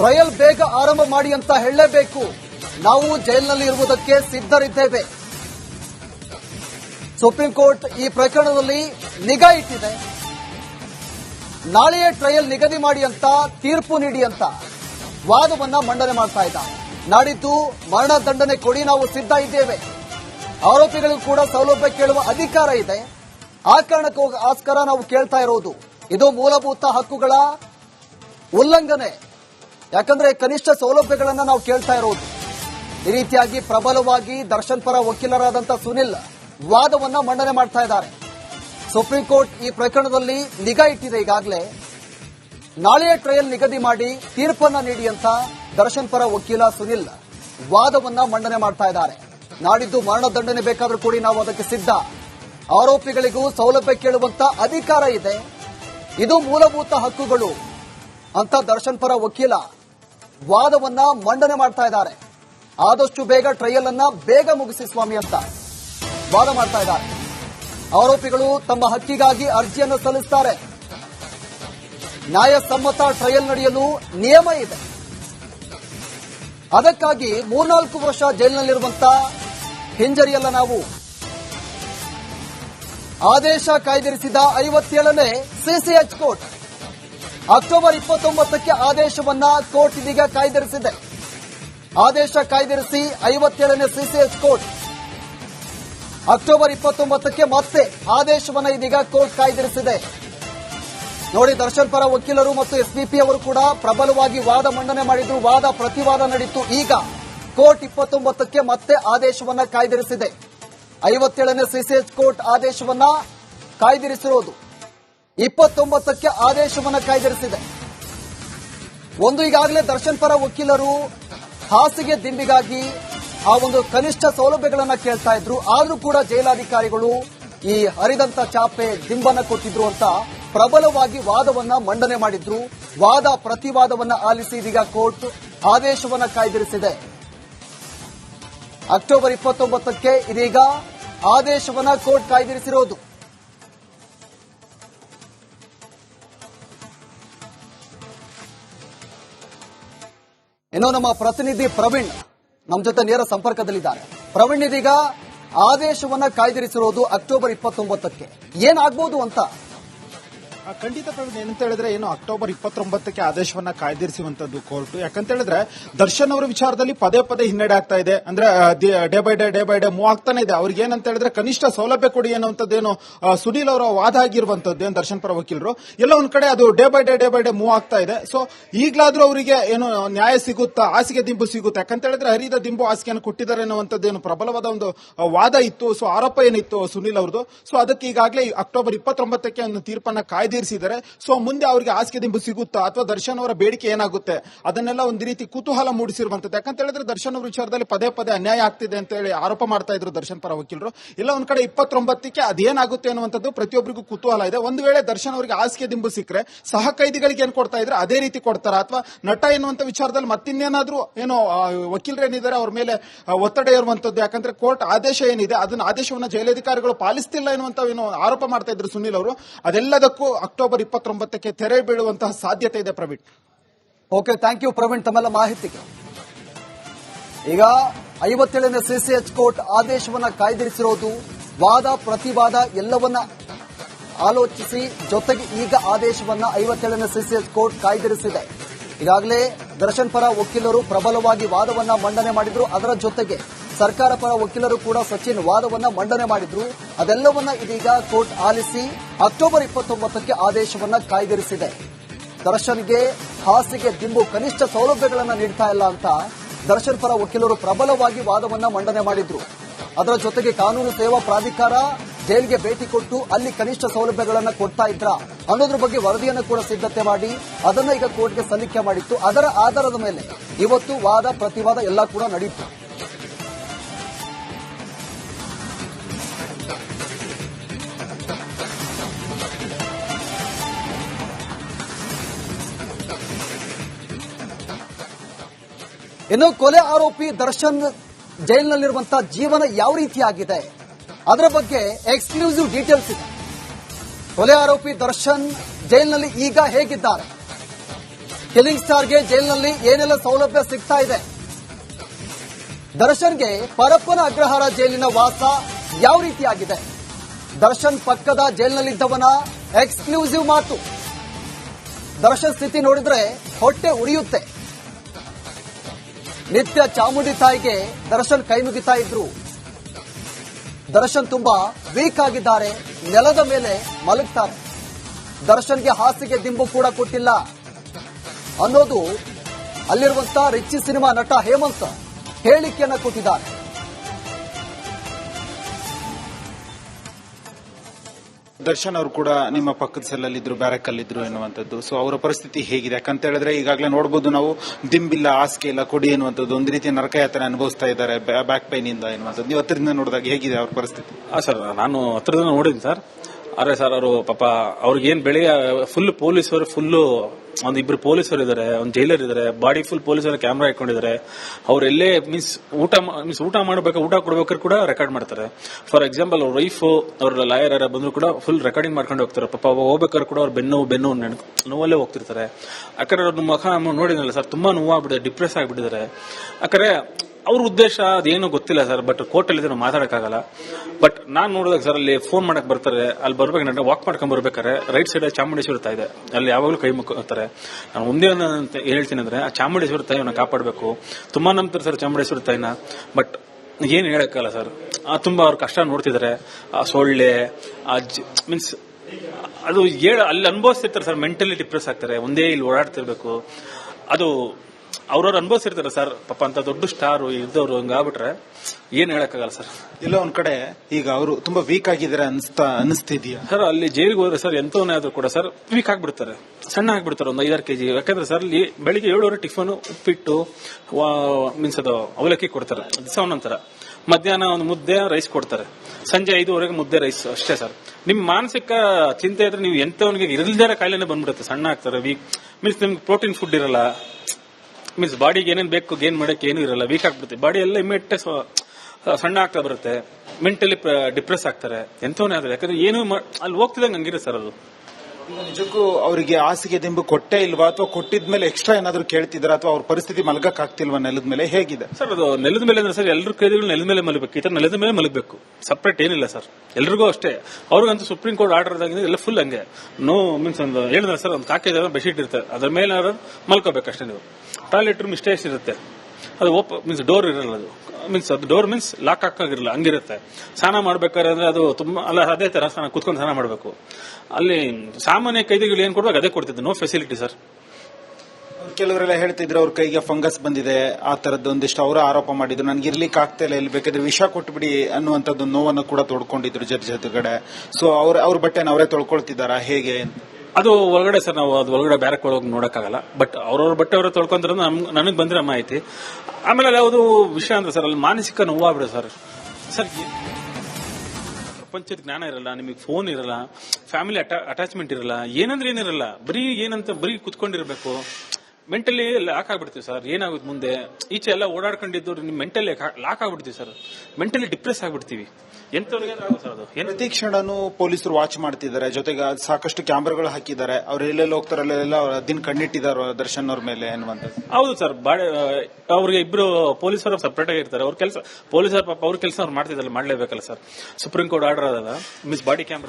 Trial ಬೇಗ ಆರಂಭ ಮಾಡಿ ಅಂತ ಹೇಳಲೇಬೇಕು ನಾವು ಜೈಲಿನಲ್ಲಿ ಇರುವುದಕ್ಕೆ ಸಿದ್ಧರಿದ್ದೇವೆ. ಸುಪ್ರೀಂ ಕೋರ್ಟ್ ಈ ಪ್ರಕರಣದಲ್ಲಿ ನಿಗಾ ಇಟ್ಟಿದೆ. ನಾಳೆಯೇ ಟ್ರಯಲ್ ನಿಗದಿ ಮಾಡಿ ಅಂತ ತೀರ್ಪು ನೀಡಿ ಅಂತ ವಾದವನ್ನ ಮಂಡನೆ ಮಾಡ್ತಾ ಇದ್ದ. ನಾಡಿದ್ದು ಮರಣ ದಂಡನೆ ಕೊಡಿ ನಾವು ಸಿದ್ಧ ಇದ್ದೇವೆ. ಆರೋಪಿಗಳಿಗೂ ಕೂಡ ಸೌಲಭ್ಯ ಕೇಳುವ ಅಧಿಕಾರ ಇದೆ. ಆ ಕಾರಣಕ್ಕೋಸ್ಕರ ನಾವು ಕೇಳ್ತಾ ಇರೋದು. ಇದು ಮೂಲಭೂತ ಹಕ್ಕುಗಳ ಉಲ್ಲಂಘನೆ. ಯಾಕಂದ್ರೆ ಕನಿಷ್ಠ ಸೌಲಭ್ಯಗಳನ್ನ ನಾವು ಕೇಳ್ತಾ ಇರೋದು. ಈ ರೀತಿಯಾಗಿ ಪ್ರಬಲವಾಗಿ ದರ್ಶನ್ ಪರ ವಕೀಲರಾದಂತಹ ಸುನಿಲ್ ವಾದವನ್ನ ಮಂಡನೆ ಮಾಡ್ತಾ ಇದ್ದಾರೆ. ಸುಪ್ರೀಂ ಕೋರ್ಟ್ ಈ ಪ್ರಕರಣದಲ್ಲಿ ನಿಗಾ ಇಟ್ಟಿದೆ ಈಗಾಗಲೇ. ನಾಳೆಯ ಟ್ರಯಲ್ ನಿಗದಿ ಮಾಡಿ ತೀರ್ಪನ್ನ ನೀಡಿ ಅಂತ ದರ್ಶನ್ ಪರ ವಕೀಲ ಸುನಿಲ್ ವಾದವನ್ನ ಮಂಡನೆ ಮಾಡ್ತಾ ಇದ್ದಾರೆ. ನಾಡಿದ್ದು ಮರಣದಂಡನೆ ಬೇಕಾದರೂ ಕೂಡ ನಾವು ಅದಕ್ಕೆ ಸಿದ್ಧ. ಆರೋಪಿಗಳಿಗೂ ಸೌಲಭ್ಯ ಕೇಳುವಂತ ಅಧಿಕಾರ ಇದೆ. ಇದು ಮೂಲಭೂತ ಹಕ್ಕುಗಳು ಅಂತ ದರ್ಶನ್ ಪರ ವಕೀಲ ವಾದವನ್ನ ಮಂಡನೆ ಮಾಡ್ತಾ ಇದ್ದಾರೆ. ಆದಷ್ಟು ಬೇಗ ಟ್ರಯಲ್ ಅನ್ನ ಬೇಗ ಮುಗಿಸಿ ಸ್ವಾಮಿ ಅಂತ ವಾದ ಮಾಡ್ತಾ ಇದ್ದಾರೆ. ಆರೋಪಿಗಳು ತಮ್ಮ ಹಕ್ಕಿಗಾಗಿ ಅರ್ಜಿಯನ್ನು ಸಲ್ಲಿಸುತ್ತಾರೆ ನ್ಯಾಯಸಮ್ಮತ ಟ್ರಯಲ್ ನಡೆಯಲು ನಿಯಮ ಇದೆ. ಅದಕ್ಕಾಗಿ ಮೂರ್ನಾಲ್ಕು ವರ್ಷ ಜೈಲಿನಲ್ಲಿರುವಂತ ಹಿಂಜರಿಯಲ್ಲ ನಾವು. ಆದೇಶ ಕಾಯ್ದಿರಿಸಿದ ಐವತ್ತೇಳನೇ ಸಿಸಿಎಚ್ ಕೋರ್ಟ್ ಅಕ್ಟೋಬರ್ ಇಪ್ಪತ್ತೊಂಬತ್ತಕ್ಕೆ ಆದೇಶವನ್ನ ಕೋರ್ಟ್ ಇದೀಗ ಕಾಯ್ದಿರಿಸಿದೆ. ಆದೇಶ ಕಾಯ್ದಿರಿಸಿ ಐವತ್ತೇಳನೇ ಸಿಸಿಎಸ್ ಕೋರ್ಟ್. ಅಕ್ಟೋಬರ್ ಇಪ್ಪತ್ತೊಂಬತ್ತಕ್ಕೆ ಮತ್ತೆ ಆದೇಶವನ್ನ ಇದೀಗ ಕೋರ್ಟ್ ಕಾಯ್ದಿರಿಸಿದೆ. ನೋಡಿ, ದರ್ಶನ್ ಪರ ವಕೀಲರು ಮತ್ತು ಎಸ್ಪಿಪಿ ಅವರು ಕೂಡ ಪ್ರಬಲವಾಗಿ ವಾದ ಮಂಡನೆ ಮಾಡಿದ್ರು. ವಾದ ಪ್ರತಿವಾದ ನಡೆಯಿತು ಈಗ ಕೋರ್ಟ್ ಇಪ್ಪತ್ತೊಂಬತ್ತಕ್ಕೆ ಮತ್ತೆ ಆದೇಶವನ್ನ ಕಾಯ್ದಿರಿಸಿದೆ. ಐವತ್ತೇಳನೇ ಸಿಸಿಎಸ್ ಕೋರ್ಟ್ ಆದೇಶವನ್ನ ಕಾಯ್ದಿರಿಸಿರೋದು. ಇಪ್ಪತ್ತೊಂಬತ್ತಕ್ಕೆ ಆದೇಶವನ್ನು ಕಾಯ್ದಿರಿಸಿದೆ. ಒಂದು ಈಗಾಗಲೇ ದರ್ಶನ್ ಪರ ವಕೀಲರು ಹಾಸಿಗೆ ದಿಂಬಿಗಾಗಿ ಆ ಒಂದು ಕನಿಷ್ಠ ಸೌಲಭ್ಯಗಳನ್ನ ಕೇಳ್ತಾ ಇದ್ರು. ಆದರೂ ಕೂಡ ಜೈಲಾಧಿಕಾರಿಗಳು ಈ ಹರಿದಂತ ಚಾಪೆ ದಿಂಬನ ಕೊಟ್ಟಿದ್ರು ಅಂತ ಪ್ರಬಲವಾಗಿ ವಾದವನ್ನ ಮಂಡನೆ ಮಾಡಿದ್ರು. ವಾದ ಪ್ರತಿವಾದವನ್ನ ಆಲಿಸಿ ಇದೀಗ ಕೋರ್ಟ್ ಆದೇಶವನ್ನ ಕಾಯ್ದಿರಿಸಿದೆ. ಅಕ್ಟೋಬರ್ ಇಪ್ಪತ್ತೊಂಬತ್ತಕ್ಕೆ ಇದೀಗ ಆದೇಶವನ್ನ ಕೋರ್ಟ್ ಕಾಯ್ದಿರಿಸಿರೋದು. ಇನ್ನು ನಮ್ಮ ಪ್ರತಿನಿಧಿ ಪ್ರವೀಣ್ ನಮ್ಮ ಜೊತೆ ನೇರ ಸಂಪರ್ಕದಲ್ಲಿದ್ದಾರೆ. ಪ್ರವೀಣ್ ಇದೀಗ ಆದೇಶವನ್ನ ಕಾಯ್ದಿರಿಸಿರೋದು ಅಕ್ಟೋಬರ್ ಇಪ್ಪತ್ತೊಂಬತ್ತಕ್ಕೆ. ಏನಾಗ್ಬೋದು ಅಂತ ಖಂಡಿತ ಪ್ರವೀಣ್, ಏನಂತ ಹೇಳಿದ್ರೆ ಏನು, ಅಕ್ಟೋಬರ್ ಇಪ್ಪತ್ತೊಂಬತ್ತಕ್ಕೆ ಆದೇಶವನ್ನ ಕಾಯ್ದಿರಿಸುವಂತದ್ದು ಕೋರ್ಟ್. ಯಾಕಂತ ಹೇಳಿದ್ರೆ, ದರ್ಶನ್ ಅವರ ವಿಚಾರದಲ್ಲಿ ಪದೇ ಪದೇ ಹಿನ್ನಡೆ ಆಗ್ತಾ ಇದೆ. ಅಂದ್ರೆ day by day day by day move ಆಗ್ತಾನೆ ಇದೆ. ಅವ್ರಿಗೆ ಏನಂತ ಹೇಳಿದ್ರೆ, ಕನಿಷ್ಠ ಸೌಲಭ್ಯ ಕೊಡಿ ಅನ್ನುವಂಥದ್ದೇನು ಏನು ಸುನೀಲ್ ಅವರ ವಾದ ಆಗಿರುವಂತದ್ದು ಏನು, ದರ್ಶನ್ ಪರ ವಕೀಲರು ಎಲ್ಲ ಒಂದ್ ಕಡೆ ಅದು day by day day by day move ಆಗ್ತಾ ಇದೆ. ಸೊ ಈಗಲಾದ್ರೂ ಅವರಿಗೆ ಏನು, ನ್ಯಾಯ ಸಿಗುತ್ತಾ, ಹಾಸಿಗೆ ದಿಂಬು ಸಿಗುತ್ತೆ, ಯಾಕಂತ ಹೇಳಿದ್ರೆ, ಹರಿದ ದಿಂಬು ಹಾಸಿಗೆಯನ್ನು ಕೊಟ್ಟಿದ್ದಾರೆ ಅನ್ನುವಂಥದ್ದೇನು ಪ್ರಬಲವಾದ ಒಂದು ವಾದ ಇತ್ತು. ಸೊ ಆರೋಪ ಏನಿತ್ತು ಸುನೀಲ್ ಅವ್ರದ್ದು. ಸೊ ಅದಕ್ಕೆ ಈಗಾಗಲೇ ಅಕ್ಟೋಬರ್ ಇಪ್ಪತ್ತೊಂಬತ್ತಕ್ಕೆ ಒಂದು ತೀರ್ಪನ್ನ ಕಾಯ್ದಿರಿಸಿದ್ದಾರೆ ಸೊ ಮುಂದೆ ಅವರಿಗೆ ಹಾಸಿಗೆ ದಿಂಬು ಸಿಗುತ್ತಾ ಅಥವಾ ದರ್ಶನ್ ಅವರ ಬೇಡಿಕೆ ಏನಾಗುತ್ತೆ? ಅದನ್ನೆಲ್ಲ ಒಂದು ರೀತಿ ಕುತೂಹಲ ಮೂಡಿಸಿರುವಂತದ್ದು. ಯಾಕಂತ ಹೇಳಿದ್ರೆ ದರ್ಶನ್ ಅವರ ವಿಚಾರದಲ್ಲಿ ಪದೇ ಪದೇ ಅನ್ಯಾಯ ಆಗ್ತಿದೆ ಅಂತ ಹೇಳಿ ಆರೋಪ ಮಾಡ್ತಾ ಇದ್ರು ದರ್ಶನ್ ಪರ ವಕೀಲರು. ಇಲ್ಲ, ಒಂದ್ ಕಡೆ ಇಪ್ಪತ್ತೊಂಬತ್ತಕ್ಕೆ ಅದೇನಾಗುತ್ತೆ ಅನ್ನುವಂಥದ್ದು ಪ್ರತಿಯೊಬ್ಬರಿಗೂ ಕುತೂಹಲ ಇದೆ. ಒಂದು ವೇಳೆ ದರ್ಶನ್ ಅವರಿಗೆ ಹಾಸಿಗೆ ದಿಂಬು ಸಿಕ್ಕರೆ ಸಹ ಕೈದಿಗಳಿಗೆ ಏನ್ ಕೊಡ್ತಾ ಇದ್ರೆ? ಅದೇ ರೀತಿ ಕೊಡ್ತಾರ? ಅಥವಾ ನಟ ಎನ್ನುವಂತ ವಿಚಾರದಲ್ಲಿ ಮತ್ತಿನ್ನೇನಾದ್ರೂ ಏನೋ ವಕೀಲರು ಏನಿದ್ದಾರೆ ಅವ್ರ ಮೇಲೆ ಒತ್ತಡ ಇರುವಂತದ್ದು ಯಾಕಂದ್ರೆ ಕೋರ್ಟ್ ಆದೇಶ ಏನಿದೆ, ಅದನ್ನ ಆದೇಶವನ್ನ ಜೈಲಾಧಿಕಾರಿಗಳು ಪಾಲಿಸ್ತಿಲ್ಲ ಎನ್ನುವಂತ ಏನು ಆರೋಪ ಮಾಡ್ತಾ ಇದ್ರು ಸುನಿಲ್ ಅವರು. ಅದೆಲ್ಲದಕ್ಕೂ ಅಕ್ಟೋಬರ್ ಇಪ್ಪತ್ತೊಂಬತ್ತಕ್ಕೆ ತೆರೆ ಬೀಳುವಂತಹ ಸಾಧ್ಯತೆ ಇದೆ Praveen. Okay thank you Praveen, ತಮ್ಮೆಲ್ಲ ಮಾಹಿತಿಗೆ ಈಗ ಐವತ್ತೇಳನೇ ಸಿಸಿಎಚ್ ಕೋರ್ಟ್ ಆದೇಶವನ್ನ ಕಾಯ್ದಿರಿಸಿರೋದು ವಾದ, ಪ್ರತಿವಾದ ಎಲ್ಲವನ್ನ ಆಲೋಚಿಸಿ ಜೊತೆಗೆ ಈಗ ಆದೇಶವನ್ನ ಐವತ್ತೇಳನೇ ಸಿಸಿಎಚ್ ಕೋರ್ಟ್ ಕಾಯ್ದಿರಿಸಿದೆ. ಈಗಾಗಲೇ ದರ್ಶನ್ ಪರ ವಕೀಲರು ಪ್ರಬಲವಾಗಿ ವಾದವನ್ನ ಮಂಡನೆ ಮಾಡಿದ್ರು. ಅದರ ಜೊತೆಗೆ ಸರ್ಕಾರ ಪರ ವಕೀಲರು ಕೂಡ ಸಚಿನ್ ವಾದವನ್ನ ಮಂಡನೆ ಮಾಡಿದ್ರು. ಅದೆಲ್ಲವನ್ನ ಇದೀಗ ಕೋರ್ಟ್ ಆಲಿಸಿ ಅಕ್ಟೋಬರ್ ಇಪ್ಪತ್ತೊಂಬತ್ತಕ್ಕೆ ಆದೇಶವನ್ನ ಕಾಯ್ದಿರಿಸಿದೆ. ದರ್ಶನ್ಗೆ, ಹಾಸಿಗೆ, ದಿಂಬು ಕನಿಷ್ಠ ಸೌಲಭ್ಯಗಳನ್ನು ನೀಡ್ತಾ ಇಲ್ಲ ಅಂತ ದರ್ಶನ್ ಪರ ವಕೀಲರು ಪ್ರಬಲವಾಗಿ ವಾದವನ್ನ ಮಂಡನೆ ಮಾಡಿದ್ರು. ಅದರ ಜೊತೆಗೆ ಕಾನೂನು ಸೇವಾ ಪ್ರಾಧಿಕಾರ ಜೈಲಿಗೆ ಭೇಟಿ ಕೊಟ್ಟು ಅಲ್ಲಿ ಕನಿಷ್ಠ ಸೌಲಭ್ಯಗಳನ್ನು ಕೊಡ್ತಾ ಇದ್ರ ಅನ್ನೋದ್ರ ಬಗ್ಗೆ ವರದಿಯನ್ನು ಕೂಡ ಸಿದ್ಧತೆ ಮಾಡಿ ಅದನ್ನ ಈಗ ಕೋರ್ಟ್ಗೆ ಸಲ್ಲಿಕೆ ಮಾಡಿತ್ತು. ಅದರ ಆಧಾರದ ಮೇಲೆ ಇವತ್ತು ವಾದ, ಪ್ರತಿವಾದ ಎಲ್ಲ ಕೂಡ ನಡೆಯಿತು ಇನ್ನು ಕೊಲೆ ಆರೋಪಿ ದರ್ಶನ್ ಜೈಲಿನಲ್ಲಿರುವಂತಹ ಜೀವನ ಯಾವ ರೀತಿಯಾಗಿದೆ? ಅದರ ಬಗ್ಗೆ ಎಕ್ಸ್ಕ್ಲೂಸಿವ್ ಡೀಟೇಲ್ಸ್ ಇದೆ. ಕೊಲೆ ಆರೋಪಿ ದರ್ಶನ್ ಜೈಲಿನಲ್ಲಿ ಈಗ ಹೇಗಿದ್ದಾರೆ? ಕಿಲಿಂಗ್ ಸ್ಟಾರ್ಗೆ ಜೈಲಿನಲ್ಲಿ ಏನೆಲ್ಲ ಸೌಲಭ್ಯ ಸಿಗ್ತಾ ಇದೆ? ದರ್ಶನ್ಗೆ ಪರಪ್ಪನ ಅಗ್ರಹಾರ ಜೈಲಿನ ವಾಸ ಯಾವ ರೀತಿಯಾಗಿದೆ? ದರ್ಶನ್ ಪಕ್ಕದ ಜೈಲಿನಲ್ಲಿದ್ದವನ ಎಕ್ಸ್ಕ್ಲೂಸಿವ್ ಮಾತು. ದರ್ಶನ್ ಸ್ಥಿತಿ ನೋಡಿದ್ರೆ ಹೊಟ್ಟೆ ಉರಿಯುತ್ತೆ. ನಿತ್ಯ ಚಾಮುಂಡಿ ತಾಯಿಗೆ ದರ್ಶನ್ ಕೈ ಮುಗಿತಾ ಇದ್ರು. ದರ್ಶನ್ ತುಂಬಾ ವೀಕ್ ಆಗಿದ್ದಾರೆ, ನೆಲದ ಮೇಲೆ ಮಲಗ್ತಾರೆ. ದರ್ಶನ್ಗೆ ಹಾಸಿಗೆ ದಿಂಬು ಕೂಡ ಕೊಟ್ಟಿಲ್ಲ. ಅನ್ನೋದು ಅಲ್ಲಿರುವಂತ ರಿಚ್ಚಿ ಸಿನಿಮಾ ನಟ ಹೇಮಂತ್ ಹೇಳಿಕೆಯನ್ನ ಕೊಟ್ಟಿದ್ದಾರೆ. ದರ್ಶನ್ ಅವರು ಕೂಡ ನಿಮ್ಮ ಪಕ್ಕದ ಸೆಲ್ಲಲ್ಲಿ ಇದ್ರು ಬ್ಯಾರಕ್ ಎನ್ನುವಂಥದ್ದು. ಸೊ ಅವರ ಪರಿಸ್ಥಿತಿ ಹೇಗಿದೆ? ಯಾಕಂತ ಹೇಳಿದ್ರೆ, ಈಗಾಗಲೇ ನೋಡಬಹುದು ನಾವು, ದಿಂಬಿಲ್ಲ ಆಸ್ಕೆ ಇಲ್ಲ, ಕೊಡಿ ಎನ್ನುವಂಥದ್ದು ಒಂದು ರೀತಿಯ ಯಾತ್ರೆ ಅನುಭವಿಸ್ತಾ ಇದ್ದಾರೆ ಬ್ಯಾಕ್ ಪೈನ್ ಇಂದ ಎನ್ನುವಂಥದ್ದು. ನೀವು ಹತ್ತಿರದಿಂದ ನೋಡಿದಾಗ ಹೇಗಿದೆ ಅವ್ರ ಪರಿಸ್ಥಿತಿ? ಹಾ ಸರ್, ನಾನು ಹತ್ತಿರದಿಂದ ನೋಡಿದ್ದೀನಿ, ಸರ್. ಆದ್ರೆ ಸರ್ ಅವರು ಪಾಪ ಅವ್ರಿಗೆ ಏನ್ ಬೆಳಿಗ್ಗೆ ಫುಲ್ ಪೊಲೀಸರು ಫುಲ್ಲು ಒಂದ್ ಇಬ್ರು ಪೊಲೀಸರು ಇದಾರೆ, ಒಂದು ಜೈಲರ್ ಇದಾರೆ ಬಾಡಿ ಫುಲ್ ಪೊಲೀಸರು ಕ್ಯಾಮ್ರಾ ಇಟ್ಕೊಂಡಿದ್ದಾರೆ ಅವರೆಲ್ಲೇ ಮೀನ್ಸ್ ಊಟ ಮೀನ್ಸ್ ಊಟ ಮಾಡಬೇಕು, ಊಟ ಕೊಡ್ಬೇಕಾದ್ರೆ ಕೂಡ ರೆಕಾರ್ಡ್ ಮಾಡ್ತಾರೆ. ಫಾರ್ ಎಕ್ಸಾಂಪಲ್ ಅವ್ರ ವೈಫ್ ಅವ್ರ ಲಾಯರ್ ಯಾರ ಬಂದ್ರು ಕೂಡ ಫುಲ್ ರೆಕಾರ್ಡಿಂಗ್ ಮಾಡ್ಕೊಂಡು ಹೋಗ್ತಾರೆ. ಪಾಪ ಹೋಗ್ಬೇಕಾದ್ರೆ ಕೂಡ ಅವ್ರ ಬೆನ್ನು ಬೆನ್ನು ನೋವಲ್ಲೇ ಹೋಗ್ತಿರ್ತಾರೆ. ಯಾಕಂದ್ರೆ ಅವ್ರ ಮುಖ ನೋಡಿದ್ನಲ್ಲ ಸರ್, ತುಂಬಾ ನೋವಾಗ್ಬಿಟ್ಟಿದೆ ಡಿಪ್ರೆಸ್ ಆಗ್ಬಿಟ್ಟಿದ್ದಾರೆ. ಯಾಕಂದ್ರೆ ಅವ್ರ ಉದ್ದೇಶ ಅದೇನು ಗೊತ್ತಿಲ್ಲ ಸರ್ ಬಟ್ ಕೋರ್ಟಲ್ಲಿ ನಾವು ಮಾತಾಡಕ್ಕಾಗಲ್ಲ. ಬಟ್ ನಾನು ನೋಡಿದಾಗ ಸರ್, ಅಲ್ಲಿ ಫೋನ್ ಮಾಡಕ್ ಬರ್ತಾರೆ, ಅಲ್ಲಿ ಬರ್ಬೇಕು ವಾಕ್ ಮಾಡ್ಕೊಂಡ್ ಬರ್ಬೇಕಾದ್ರೆ ರೈಟ್ ಸೈಡ್ ಚಾಮುಂಡೇಶ್ವರಿ ತಾಯಿ ಇದೆ. ಅಲ್ಲಿ ಯಾವಾಗಲೂ ಕೈ ಮುಕ್ಕೋತಾರೆ. ನಾನು ಒಂದೇ ಒಂದು ಹೇಳ್ತೀನಿ ಅಂದ್ರೆ, ಆ ಚಾಮುಂಡೇಶ್ವರಿ ತಾಯಿಯನ್ನ ಕಾಪಾಡಬೇಕು. ತುಂಬಾ ನಂಬ್ತಾರೆ ಸರ್ ಚಾಮುಂಡೇಶ್ವರಿ ತಾಯಿನ ಬಟ್ ಏನು ಹೇಳಕ್ಕಲ್ಲ ಸರ್. ಆ ತುಂಬಾ ಅವ್ರ ಕಷ್ಟ ನೋಡ್ತಿದ್ದಾರೆ ಆ ಸೊಳ್ಳೆ, ಆ ಮೀನ್ಸ್ ಅದು ಹೇಳ, ಅಲ್ಲಿ ಅನುಭವಿಸ್ತಿರ್ತಾರೆ ಸರ್ ಮೆಂಟಲಿ ಡಿಪ್ರೆಸ್ ಆಗ್ತಾರೆ, ಒಂದೇ ಇಲ್ಲಿ ಓಡಾಡ್ತಿರ್ಬೇಕು. ಅದು ಅವ್ರವ್ರು ಅನುಭವಿಸಿರ್ತಾರೆ ಸರ್. ಪಾಪ ಅಂತ ದೊಡ್ಡ ಸ್ಟಾರು ಇದ್ದವ್ರು ಹಂಗಾಗ್ಬಿಟ್ರೆ ಏನ್ ಹೇಳಕ್ಕಾಗಲ್ಲ ಸರ್. ಇಲ್ಲ ಒಂದ್ ಕಡೆ ಈಗ ಅವರು ತುಂಬಾ ವೀಕ್ ಆಗಿದ್ದಾರೆ ಅನಿಸ್ತಾ ಅನಿಸ್ತಿದ್ಯಾ? ಸರ್ ಅಲ್ಲಿ ಜೈಲಿಗೆ ಹೋದ್ರೆ ಸರ್ ಎಂತವನೇ ಆದ್ರೂ ಕೂಡ ಸರ್ ವೀಕ್ ಆಗ್ಬಿಡ್ತಾರೆ. ಸಣ್ಣ ಆಗ್ಬಿಡ್ತಾರೆ ಒಂದು ಐದಾರು ಕೆಜಿ. ಯಾಕಂದ್ರೆ ಸರ್ ಅಲ್ಲಿ ಬೆಳಿಗ್ಗೆ ಏಳುವರೆ ಟಿಫನ್ ಉಪ್ಪಿಟ್ಟು ಮೀನ್ಸ್ ಅದು ಅವಲಕ್ಕಿ ಕೊಡ್ತಾರೆ. ದಿವಸ ಒಂದೊಂಥರ ಮಧ್ಯಾಹ್ನ ಒಂದು ಮುದ್ದೆ ರೈಸ್ ಕೊಡ್ತಾರೆ. ಸಂಜೆ ಐದುವರೆಗೆ ಮುದ್ದೆ ರೈಸ್ ಅಷ್ಟೇ ಸರ್. ನಿಮ್ ಮಾನಸಿಕ ಚಿಂತೆ ಇದ್ರೆ ನೀವು ಎಂತವನಿಗೆ ಇರಲ್ದಾರ ಕಾಯಿಲೆನೇ ಬಂದ್ಬಿಡುತ್ತೆ. ಸಣ್ಣ ಆಗ್ತಾರೆ ವೀಕ್ ಮೀನ್ಸ್ ನಿಮ್ಗೆ ಪ್ರೋಟೀನ್ ಫುಡ್ ಇರಲ್ಲ. ಮೀನ್ಸ್ ಬಾಡಿಗೆ ಏನೇನು ಬೇಕು ಗೇನ್ ಮಾಡಕ್ಕೆ ಏನು ಇರಲ್ಲ ವೀಕ್ ಆಗ್ಬಿಡುತ್ತೆ. ಬಾಡಿ ಎಲ್ಲ ಇಮ್ಮಿಡಿಯೇಟ್ ಸಣ್ಣ ಆಗ್ತಾ ಬರುತ್ತೆ. ಮೆಂಟಲಿ ಡಿಪ್ರೆಸ್ ಆಗ್ತಾರೆ. ಎಂತವನೇ ಆದ್ರೆ ಯಾಕಂದ್ರೆ ಏನು ಅಲ್ಲಿ ಹೋಗ್ತಿದ್ದಂಗೆ ಹಂಗಿರುತ್ತೆ ಸರ್ ಅದು. ನಿಜಕ್ಕೂ ಅವರಿಗೆ ಹಾಸಿಗೆ ದಿಂಬು ಕೊಟ್ಟೆ ಇಲ್ವಾ? ಅಥವಾ ಕೊಟ್ಟಿದ್ಮೇಲೆ ಎಕ್ಸ್ಟ್ರಾ ಏನಾದ್ರು ಕೇಳ್ತಿದ್ರ ಅಥವಾ ಅವ್ರ ಪರಿಸ್ಥಿತಿ ಮಲಗಕ್ ಆಗ್ತಿಲ್ವಾ ನೆಲದ ಮೇಲೆ? ಹೇಗಿದೆ? ಸರ್ ಅದು ನೆಲದ ಮೇಲೆ ಅಂದ್ರೆ ಸರ್ ಎಲ್ಲರೂ ಕೈದಿಗಳು ನೆಲದ ಮೇಲೆ ಮಲಗಬೇಕು. ಈ ತರ ನೆಲದ ಮೇಲೆ ಮಲಗಬೇಕು. ಸಪ್ರೇಟ್ ಏನಿಲ್ಲ ಸರ್. ಎಲ್ರಿಗೂ ಅಷ್ಟೇ. ಅವ್ರಿಗಂತೂ ಸುಪ್ರೀಂ ಕೋರ್ಟ್ ಆರ್ಡರ್ ಎಲ್ಲ ಫುಲ್ ಹಂಗೆ. ನೋ ಮೀನ್ಸ್ ಒಂದು ಹೇಳಿದ್ರೆ ಸರ್ ಒಂದು ಕಾಕಿ ಬೆಡ್ಶೀಟ್ ಇರುತ್ತೆ ಅದ್ರ ಮೇಲೆ ಮಲ್ಕೋಬೇಕು ಅಷ್ಟೇ ನೀವು. ಟಾಯ್ಲೆಟ್ ರೂಮ್ ಇಷ್ಟೇ ಇರುತ್ತೆ. ಅದು ಓಪ ಮೀನ್ಸ್ ಡೋರ್ ಇರಲ್ಲ ಅದು. ಮೀನ್ಸ್ ಅದು ಡೋರ್ ಮೀನ್ಸ್ ಲಾಕ್ ಹಾಕಾಗಿರಲ್ಲ, ಹಂಗಿರುತ್ತೆ. ಸ್ನಾನ ಮಾಡ್ಬೇಕಾದ್ರೆ ಅಂದ್ರೆ ಅದು ತುಂಬಾ, ಅಲ್ಲ, ಅದೇ ತರ ಸ್ನಾನ, ಕುತ್ಕೊಂಡು ಸ್ನಾನ ಮಾಡಬೇಕು. ಅಲ್ಲಿ ಸಾಮಾನ್ಯ ಕೈದಿಗಳು ಏನ್ ಕೊಡ್ಬೇಕು ಅದೇ ಕೊಡ್ತಿದ್ದೆ ನೋ ಫೆಸಿಲಿಟಿ ಸರ್ ಕೆಲವರೆಲ್ಲ ಹೇಳ್ತಿದ್ರು, ಅವ್ರ ಕೈಗೆ ಫಂಗಸ್ ಬಂದಿದೆ, ಆ ತರದ್ದು ಒಂದಿಷ್ಟು ಅವರು ಆರೋಪ ಮಾಡಿದ್ರು. ನನ್ಗೆ ಇರ್ಲಿಕ್ಕೆ ಆಗ್ತಾ ಇಲ್ಲ ಇಲ್ಲಿ ಬೇಕಾದ್ರೆ ವಿಷ ಕೊಟ್ಬಿಡಿ ಅನ್ನುವಂಥದ್ದು ನೋವನ್ನು ಕೂಡ ತೊಡ್ಕೊಂಡಿದ್ರು ಜಡ್ಜ್ ಎದುರುಗಡೆ ಸೊ ಅವ್ರ ಅವ್ರ ಬಟ್ಟೆನ ಅವರೇ ತೊಳ್ಕೊಳ್ತಿದ್ದಾರಾ, ಹೇಗೆ ಅದು ಒಳಗಡೆ ಸರ್, ನಾವು ಅದು ಒಳಗಡೆ ಬ್ಯಾರಕ್ ಒಳಗೆ ನೋಡಕ್ಕಾಗಲ್ಲ. ಬಟ್ ಅವ್ರವ್ರ ಬಟ್ಟೆ ಅವರ ತೊಳ್ಕೊಂಡ್ರೆ ನನಗೆ ಬಂದಿರೋ ಮಾಹಿತಿ. ಆಮೇಲೆ ಅಲ್ಲಿ ಯಾವುದು ವಿಷಯ ಅಂದ್ರೆ ಸರ್, ಅಲ್ಲಿ ಮಾನಸಿಕ ನೋವಾಗ್ಬಿಡ ಸರ್. ಸರ್ ಪ್ರಪಂಚದ ಜ್ಞಾನ ಇರಲ್ಲ, ನಿಮಗೆ ಫೋನ್ ಇರಲ್ಲ ಫ್ಯಾಮಿಲಿ ಅಟ್ಯಾಚ್ಮೆಂಟ್ ಇರಲ್ಲ, ಏನಂದ್ರೆ ಏನಿರಲ್ಲ. ಬರೀ ಏನಂತ ಬರೀ ಕುತ್ಕೊಂಡಿರ್ಬೇಕು. ಮೆಂಟಲಿ ಲಾಕ್ ಆಗ್ಬಿಡ್ತೀವಿ ಸರ್ ಏನಾಗುತ್ತೆ ಮುಂದೆ? ಈಚೆ ಎಲ್ಲ ಓಡಾಡ್ಕೊಂಡಿದ್ದು ನಿಮ್ ಮೆಂಟಲಿ ಲಾಕ್ ಆಗ್ಬಿಡ್ತೀವಿ ಸರ್ ಮೆಂಟಲಿ ಡಿಪ್ರೆಸ್ ಆಗ್ಬಿಡ್ತೀವಿ. ಎಂತವ್ರಿಗೆ ಸರ್ ಅದು? ಪ್ರತಿ ಕ್ಷಣನೂ ಪೊಲೀಸರು ವಾಚ್ ಮಾಡ್ತಿದ್ದಾರೆ. ಜೊತೆಗೆ ಅದ್ ಸಾಕಷ್ಟು ಕ್ಯಾಮ್ರಾಗಳು ಹಾಕಿದ್ದಾರೆ. ಅವ್ರು ಎಲ್ಲೆಲ್ಲಿ ಹೋಗ್ತಾರೆ ಅಲ್ಲೆಲ್ಲ ದಿನ ಕಣ್ಣಿಟ್ಟಿದ್ದಾರೆ ದರ್ಶನ್ ಅವ್ರ ಮೇಲೆ ಅನ್ನುವಂಥದ್ದು. ಹೌದು ಸರ್ ಬಾಡಿ ಅವ್ರಿಗೆ ಇಬ್ರು ಪೊಲೀಸರು ಸಪ್ರೇಟ್ ಆಗಿ ಇರ್ತಾರೆ ಅವ್ರ ಕೆಲಸ ಪೊಲೀಸರು ಪಾಪ ಅವ್ರ ಕೆಲಸ ಅವ್ರು ಮಾಡ್ತಿದ್ದಾರೆ. ಮಾಡ್ಲೇಬೇಕಲ್ಲ ಸರ್ ಸುಪ್ರೀಂ ಕೋರ್ಟ್ ಆರ್ಡರ್ ಅದ. Miss body camera